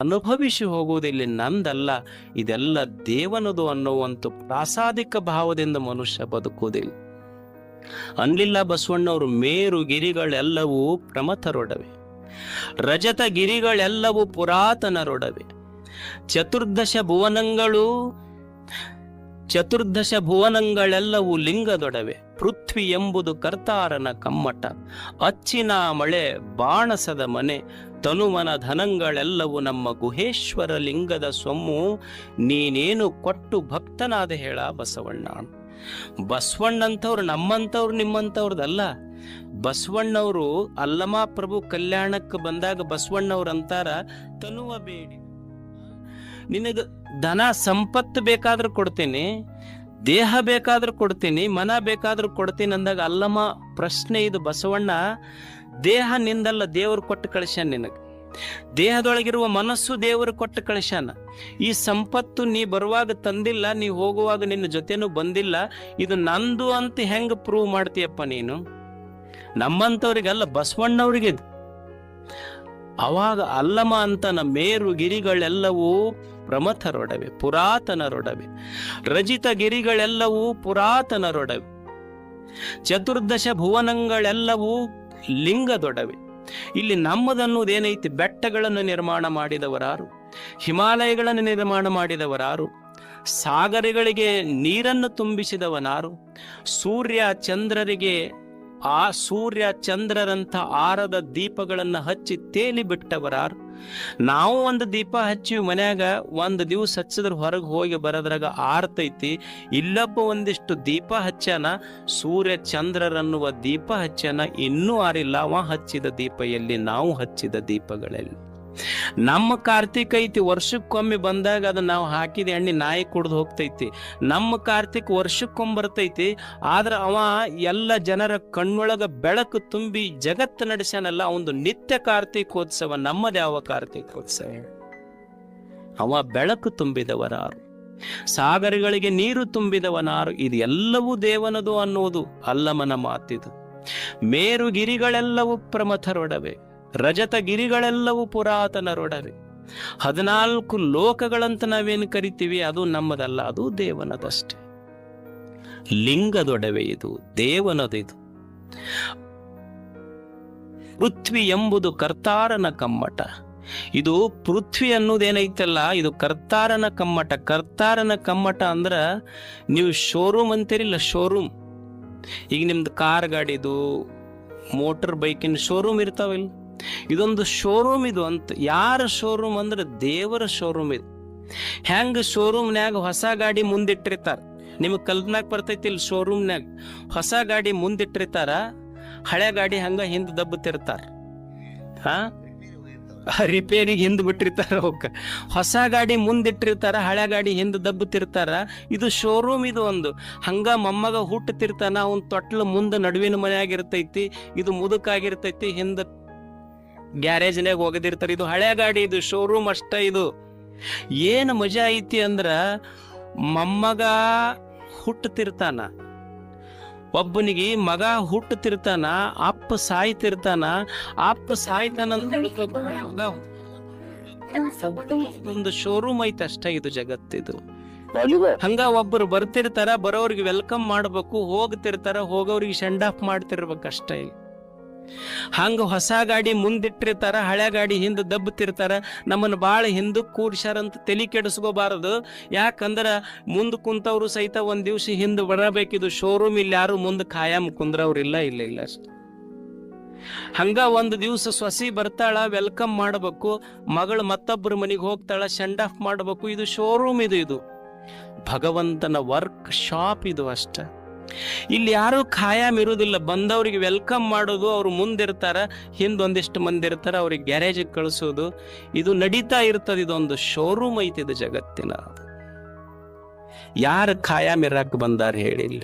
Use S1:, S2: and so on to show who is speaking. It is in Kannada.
S1: ಅನುಭವಿಸಿ ಹೋಗುವುದಿಲ್ಲ. ನಂದಲ್ಲ, ಇದೆಲ್ಲ ದೇವನದು ಅನ್ನುವಂಥ ಪ್ರಾಸಾದಿಕ ಭಾವದಿಂದ ಮನುಷ್ಯ ಬದುಕುವುದಿಲ್ಲ. ಅನ್ಲಿಲ್ಲ ಬಸವಣ್ಣವರು, ಮೇರು ಗಿರಿಗಳೆಲ್ಲವೂ ಪ್ರಮಥರೊಡವೆ. ರಜತ ಗಿರಿಗಳೆಲ್ಲವೂ ಪುರಾತನರೊಡವೆ. ಚತುರ್ದಶ ಭುವನಗಳು, ಚತುರ್ದಶ ಭುವನಗಳೆಲ್ಲವೂ ಲಿಂಗದೊಡವೆ. ಪೃಥ್ವಿ ಎಂಬುದು ಕರ್ತಾರನ ಕಮ್ಮಟ. ಅಚ್ಚಿನ ಮಳೆ, ಬಾಣಸದ ಮನೆ ತನುಮನ ಧನಗಳೆಲ್ಲವೂ ನಮ್ಮ ಗುಹೇಶ್ವರ ಲಿಂಗದ ಸೊಮ್ಮು. ನೀನೇನು ಕೊಟ್ಟು ಭಕ್ತನಾದ ಹೇಳ ಬಸವಣ್ಣ. ಬಸವಣ್ಣಂಥವ್ರು ನಮ್ಮಂಥವ್ರು ನಿಮ್ಮಂಥವ್ರದಲ್ಲ. ಬಸವಣ್ಣವರು ಅಲ್ಲಮ ಪ್ರಭು ಕಲ್ಯಾಣಕ್ಕೆ ಬಂದಾಗ ಬಸವಣ್ಣವ್ರು ಅಂತಾರ, ತನುವ ಬೇಡಿ. ನಿನಗ ಧನ ಸಂಪತ್ತು ಬೇಕಾದ್ರೂ ಕೊಡ್ತೀನಿ, ದೇಹ ಬೇಕಾದ್ರೂ ಕೊಡ್ತೀನಿ, ಮನ ಬೇಕಾದ್ರೂ ಕೊಡ್ತೀನಿ ಅಂದಾಗ ಅಲ್ಲಮ್ಮ ಪ್ರಶ್ನೆ ಇದು ಬಸವಣ್ಣ. ದೇಹ ನಿಂದಲ್ಲ ದೇವರು ಕೊಟ್ಟು ಕಳಿಸ್ಯಾನ ನಿನಗೆ. ದೇಹದೊಳಗಿರುವ ಮನಸ್ಸು ದೇವರು ಕೊಟ್ಟು ಕಳಿಸ್ಯಾನ. ಈ ಸಂಪತ್ತು ನೀ ಬರುವಾಗ ತಂದಿಲ್ಲ, ನೀ ಹೋಗುವಾಗ ನಿನ್ನ ಜೊತೆನೂ ಬಂದಿಲ್ಲ. ಇದು ನಂದು ಅಂತ ಹೆಂಗ್ ಪ್ರೂವ್ ಮಾಡ್ತೀಯಪ್ಪ ನೀನು? ನಮ್ಮಂಥವ್ರಿಗಲ್ಲ ಬಸವಣ್ಣವ್ರಿಗೆ. ಅವಾಗ ಅಲ್ಲಮ ಅಂತನ ಮೇರು ಗಿರಿಗಳೆಲ್ಲವೂ ಪ್ರಮಥರೊಡವೆ, ಪುರಾತನರೊಡವೆ. ರಜಿತ ಗಿರಿಗಳೆಲ್ಲವೂ ಪುರಾತನರೊಡವೆ. ಚತುರ್ದಶ ಭುವನಗಳೆಲ್ಲವೂ ಲಿಂಗದೊಡವೆ ಇಲ್ಲಿ ನಮ್ಮದನ್ನುವುದೇನೈತಿ ಬೆಟ್ಟಗಳನ್ನು ನಿರ್ಮಾಣ ಮಾಡಿದವರಾರು, ಹಿಮಾಲಯಗಳನ್ನು ನಿರ್ಮಾಣ ಮಾಡಿದವರಾರು, ಸಾಗರಗಳಿಗೆ ನೀರನ್ನು ತುಂಬಿಸಿದವನಾರು, ಸೂರ್ಯ ಚಂದ್ರರಿಗೆ ಆ ಸೂರ್ಯ ಚಂದ್ರರಂಥ ಆರದ ದೀಪಗಳನ್ನು ಹಚ್ಚಿ ತೇಲಿ ಬಿಟ್ಟವರಾರು. ನಾವು ಒಂದು ದೀಪ ಹಚ್ಚಿ ಮನ್ಯಾಗ, ಒಂದು ದಿವಸ ಹಚ್ಚಿದ್ರ ಹೊರಗೆ ಹೋಗಿ ಬರೋದ್ರಾಗ ಆರ್ತೈತಿ ಇಲ್ಲಪ್ಪ ಒಂದಿಷ್ಟು ದೀಪ ಹಚ್ಚಾನ ಸೂರ್ಯ ಚಂದ್ರರನ್ನುವ ದೀಪ ಹಚ್ಚಾನ ಇನ್ನೂ ಆರಿಲ್ಲ, ಅವ ಹಚ್ಚಿದ ದೀಪ ಎಲ್ಲಿ? ನಾವು ಹಚ್ಚಿದ ದೀಪಗಳಲ್ಲಿ. ನಮ್ಮ ಕಾರ್ತಿಕ್ ಐತಿ, ವರ್ಷಕ್ಕೊಮ್ಮೆ ಬಂದಾಗ ಅದು ನಾವು ಹಾಕಿದ ಎಣ್ಣೆ ನಾಯಿ ಕುಡ್ದು ಹೋಗ್ತೈತಿ. ನಮ್ಮ ಕಾರ್ತಿಕ್ ವರ್ಷಕ್ಕೊಮ್ಮೆ ಬರ್ತೈತಿ, ಆದ್ರೆ ಅವ ಎಲ್ಲ ಜನರ ಕಣ್ಣೊಳಗ ಬೆಳಕು ತುಂಬಿ ಜಗತ್ತು ನಡೆಸ್ಯಾನಲ್ಲ ಒಂದು ನಿತ್ಯ ಕಾರ್ತಿಕೋತ್ಸವ, ನಮ್ಮದೇ ಅವ ಕಾರ್ತಿಕೋತ್ಸವ? ಅವ ಬೆಳಕು ತುಂಬಿದವರಾರು, ಸಾಗರಗಳಿಗೆ ನೀರು ತುಂಬಿದವನಾರು, ಇದು ಎಲ್ಲವೂ ದೇವನದು ಅನ್ನುವುದು ಅಲ್ಲಮನ ಮಾತಿದು. ಮೇರುಗಿರಿಗಳೆಲ್ಲವೂ ಪ್ರಮಥರೊಡವೆ. ರಜತ ಗಿರಿಗಳೆಲ್ಲವೂ ಪುರಾತನರೊಡವೆ ಹದಿನಾಲ್ಕು ಲೋಕಗಳಂತ ನಾವೇನು ಕರಿತೀವಿ, ಅದು ನಮ್ಮದಲ್ಲ, ಅದು ದೇವನದಷ್ಟೇ. ಲಿಂಗದೊಡವೆ ಇದು, ದೇವನದಿದು. ಪೃಥ್ವಿ ಎಂಬುದು ಕರ್ತಾರನ ಕಮ್ಮಟ. ಇದು ಪೃಥ್ವಿ ಅನ್ನೋದೇನೈತಲ್ಲ, ಇದು ಕರ್ತಾರನ ಕಮ್ಮಟ. ಕರ್ತಾರನ ಕಮ್ಮಟ ಅಂದ್ರ ನೀವು ಶೋರೂಮ್ ಅಂತೀರಿಲ್ಲ, ಶೋರೂಮ್. ಈಗ ನಿಮ್ದು ಕಾರ್ ಗಾಡಿದು, ಮೋಟರ್ ಬೈಕಿನ ಶೋರೂಮ್ ಇರ್ತಾವಿಲ್ಲ. ಇದೊಂದು ಶೋರೂಮ್ ಇದು ಅಂತ. ಯಾರ ಶೋರೂಮ್ ಅಂದ್ರೆ ದೇವರ ಶೋರೂಮ್ ಇದು. ಹೆಂಗ ಶೋರೂಮ್ನ್ಯಾಗ ಹೊಸ ಗಾಡಿ ಮುಂದಿಟ್ಟಿರ್ತಾರ? ನಿಮಗೆ ಕಲ್ಪನಾಕ್ ಬರ್ತೈತಿ ಇಲ್ಲಿ ಶೋರೂಮ್ನ್ಯಾಗ ಹೊಸ ಗಾಡಿ ಮುಂದಿಟ್ಟಿರ್ತಾರ, ಹಳೆ ಗಾಡಿ ಹಂಗ ಹಿಂದ್ ದಬ್ಬತಿರ್ತಾರ ಹಾ? ರಿಪೇರಿಗೆ ಹಿಂದ್ ಬಿಟ್ಟಿರ್ತಾರ ಅವಕ್ಕ. ಹೊಸ ಗಾಡಿ ಮುಂದಿಟ್ಟಿರ್ತಾರ, ಹಳೆ ಗಾಡಿ ಹಿಂದ್ ದಬ್ಬತಿರ್ತಾರ ಇದು ಶೋರೂಮ್ ಇದು ಒಂದು. ಹಂಗ ಮೊಮ್ಮಗ ಹುಟ್ಟತಿರ್ತಾನ ಅವನ್ ತೊಟ್ಲ ಮುಂದೆ ನಡುವಿನ ಮನೆಯಾಗಿರ್ತೈತಿ ಇದು ಮುದುಕಾಗಿರ್ತೈತಿ, ಹಿಂದ ಗ್ಯಾರೇಜ್ನ್ಯಾಗ ಹೋಗದಿರ್ತಾರೆ. ಇದು ಹಳೆ ಗಾಡಿ, ಇದು ಶೋರೂಮ್ ಅಷ್ಟ ಇದು. ಏನು ಮಜಾ ಐತಿ ಅಂದ್ರ ಮೊಮ್ಮಗ ಹುಟ್ಟತಿರ್ತಾನ ಒಬ್ಬನಿಗೆ ಮಗ ಹುಟ್ಟತಿರ್ತಾನ ಅಪ್ಪ ಸಾಯ್ತಿರ್ತಾನ, ಅಪ್ಪ ಸಾಯ್ತಾನ ಒಂದು ಶೋರೂಮ್ ಐತೆ ಅಷ್ಟ ಇದು ಜಗತ್ತಿದು. ಹಂಗ ಒಬ್ಬರು ಬರ್ತಿರ್ತಾರ ಬರೋರಿಗೆ ವೆಲ್ಕಮ್ ಮಾಡ್ಬೇಕು, ಹೋಗ್ತಿರ್ತಾರ ಹೋಗೋರಿಗೆ ಸೆಂಡ್ ಆಫ್ ಮಾಡ್ತಿರ್ಬೇಕು ಅಷ್ಟೇ ಹಂಗ ಹೊಸ ಗಾಡಿ ಮುಂದಿಟ್ಟಿರ್ತಾರ, ಹಳೆ ಗಾಡಿ ಹಿಂದೆ ದಬ್ಬತಿರ್ತಾರ ನಮ್ಮನ್ನು ಭಾಳ ಹಿಂದಕ್ಕೆ ಅಂತ ತಲೆ ಕೆಡಿಸ್ಕೋಬಾರದು. ಯಾಕಂದ್ರೆ ಮುಂದೆ ಕುಂತವ್ರು ಸಹಿತ ಒಂದ್ ದಿವ್ಸ ಹಿಂದ್ ಬರಬೇಕಿದು. ಶೋರೂಮ್ ಇಲ್ಲಿ ಯಾರು ಮುಂದೆ ಖಾಯಂ ಕುಂದ್ರವ್ರಿಲ್ಲ ಇಲ್ಲ ಇಲ್ಲ ಅಷ್ಟೇ ಹಂಗ ಒಂದು ದಿವಸ ಸೊಸಿ ಬರ್ತಾಳ ವೆಲ್ಕಮ್ ಮಾಡಬೇಕು. ಮಗಳು ಮತ್ತೊಬ್ಬರ ಮನೆಗೆ ಹೋಗ್ತಾಳ ಸೆಂಡ್ ಆಫ್ ಮಾಡಬೇಕು. ಇದು ಶೋರೂಮ್ ಇದು ಇದು. ಭಗವಂತನ ವರ್ಕ್ ಶಾಪ್ ಇದು ಅಷ್ಟ. ಇಲ್ಲಿ ಯಾರು ಖಾಯಂ ಇರುವುದಿಲ್ಲ. ಬಂದವರಿಗೆ ವೆಲ್ಕಮ್ ಮಾಡೋದು, ಅವ್ರು ಮುಂದಿರ್ತಾರ. ಹಿಂದೊಂದಿಷ್ಟು ಮಂದಿ ಇರ್ತಾರ, ಅವ್ರಿಗೆ ಗ್ಯಾರೇಜಿಗೆ ಕಳಿಸೋದು. ಇದು ನಡೀತಾ ಇರ್ತದೆ, ಇದೊಂದು ಶೋರೂಮ್ ಐತಿ ಇದು ಜಗತ್ತಿನ. ಯಾರು ಖಾಯಂ ಇರಕ್ ಬಂದಾರ ಹೇಳಿಲ್ಲ